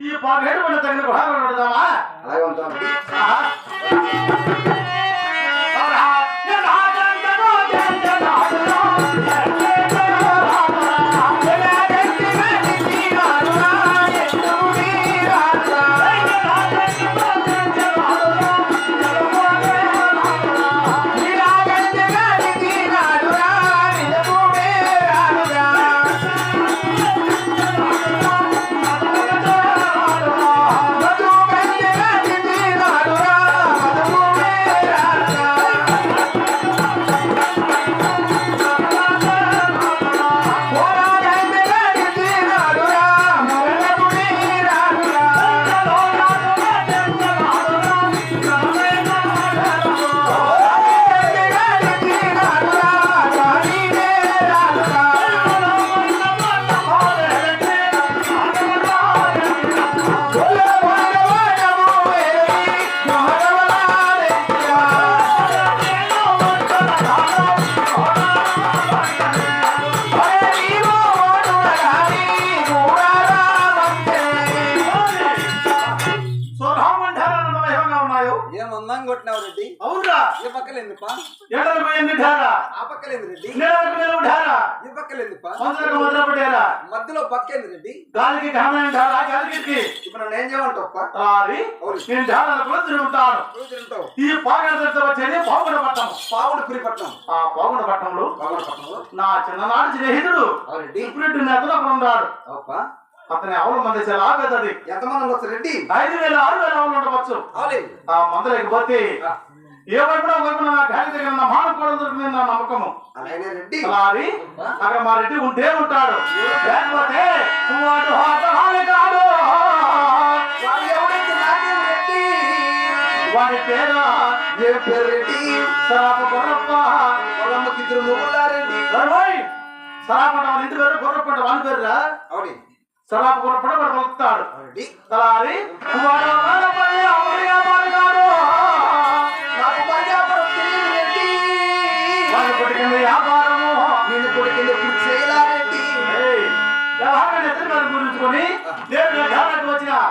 ఈ పాకేడు మన తగిన భాగం పెడదామా అలాగే ఉంటాం ఏ పక్కలేందిపా ఎడలకు పోయింది ఢారా ఆ రెడ్డి నేలకు ఢారా ఈ మొదలు మధ్యలో పక్కేంది రెడ్డి గాలికి ఘనమైన ఢారా గాలికి ఇప్పుడు నన్ను ఏం చేయమంటావు రారి నేను తిరుగుతాను. ఈ దగ్గర వచ్చేది పావుగడ పట్టణం. పావుడు పురిపట్నం ఆ పావుగడ పట్టణంలో పావుడు పట్టణంలో? నా చిన్ననాటి స్నేహితుడు రెడ్డి ఇప్పుడు నేతలు అక్కడ ఉన్నాడు. అతని ఆవుల మంది చాలా పెద్దది ఎంతమంది ఉండొచ్చు రెడ్డి? ఐదు వేల ఆరు వేల ఆవులు ఉండవచ్చు. ఆ మందలేకపోతే ఏ వైపున వైపున నా డాడీ దగ్గర నా మాన కూడా దొరికింది నా నమ్మకము. అలాగే అక్కడ మా రెడ్డి ఉంటే ఉంటాడు. లేకపోతే కాడు వాడు పేరు ఏ పేరు రెడ్డి? సరాప గొర్రప్ప. ఇద్దరు సరాప వాళ్ళ ఇంటి పేరు గొర్రప్ప పేరురా? సరాప గొర్రప్ప వాడు పలుకుతాడు రెడ్డి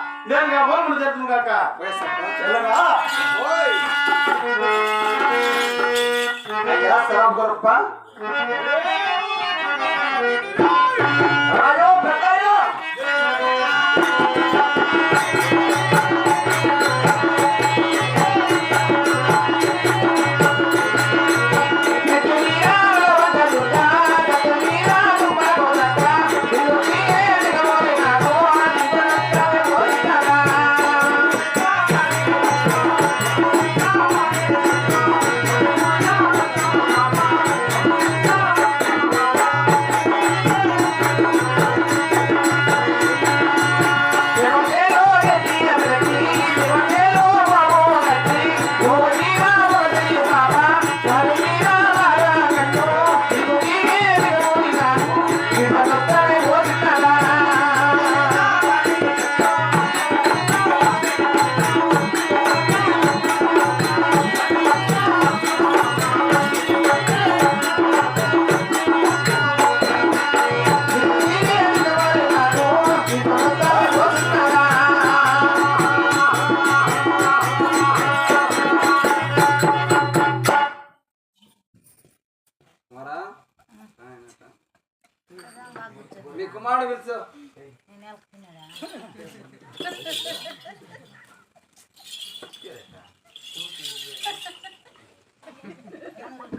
వచ్చిన నేను బోర్ములు చేస్తుంది కాక. ఎల్లగా ఓయ్ అయ్యా సరాబ్ గొప్ప రాయో పెద్దాయో మీ కుమారుడు పిలుచు అరవతలా?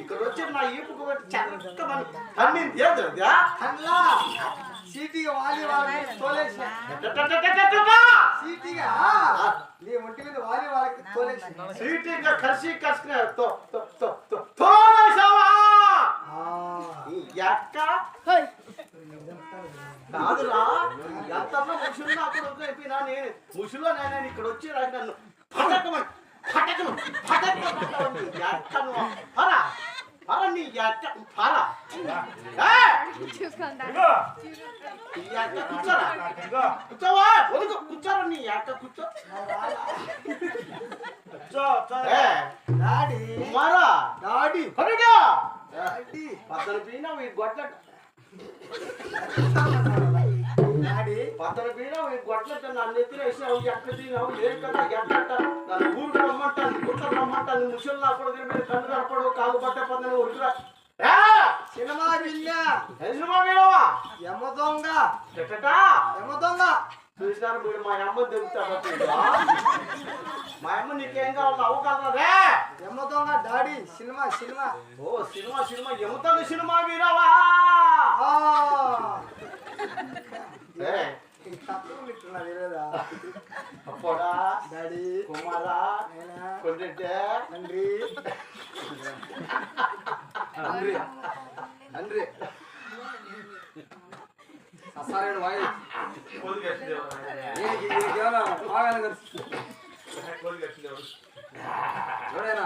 ఇక్కడ వచ్చి నా ఈపుకు పెట్టి సీటీగా వాలి తోలేసిన సీటీగా సీటీగా కలిసి కసుకునే తో తో తో తో. తోలేసావా ఈ ఎక్క కాదురా ఎంతన్నా ముసుల్లో అక్కడ అయిపోయినా నేను. ముసులో నేను ఇక్కడ వచ్చి రాక నన్ను పటకమని పటకను పటకను ఎక్కను పరా పరా నీ ఎక్క! ఈ ఎక్క కూర్చోవా వదుకు కూర్చోరా నీ ఎక్క కూర్చో డాడీ కుమారా డాడీ కొడుగా డాడీ పద్దరు పీనావు ఈ గొడ్లట డాడీ పద్దరు పీనావు ఈ గొడ్లట నన్ను ఎత్తిన వేసావు ఎక్కడ తినావు లేదు కదా ఎక్కట నన్ను ఊరికి రమ్మంటాను గుట్టలు రమ్మంటాను ముసలి నా కొడుకు మీద కనపడు కాలు పట్ట ఉరుకురా సినిమా ఏ సినిమా వీడవా యమ దొంగ? యమ దొంగ. చూసినారు మీరు మా అమ్మ దెబ్బతాడు మా అమ్మ నీకేం కావాలి అవ్వగలరా రే. Yamadonga daddy cinema cinema. ఓ సినిమా సినిమా. ఎముతాను సినిమా వీరవా? అప్పోడా డాడీ కుమారా తండ్రి. తండ్రి. తండ్రి. ససారేడు వాయి. బాగా ఎవడైనా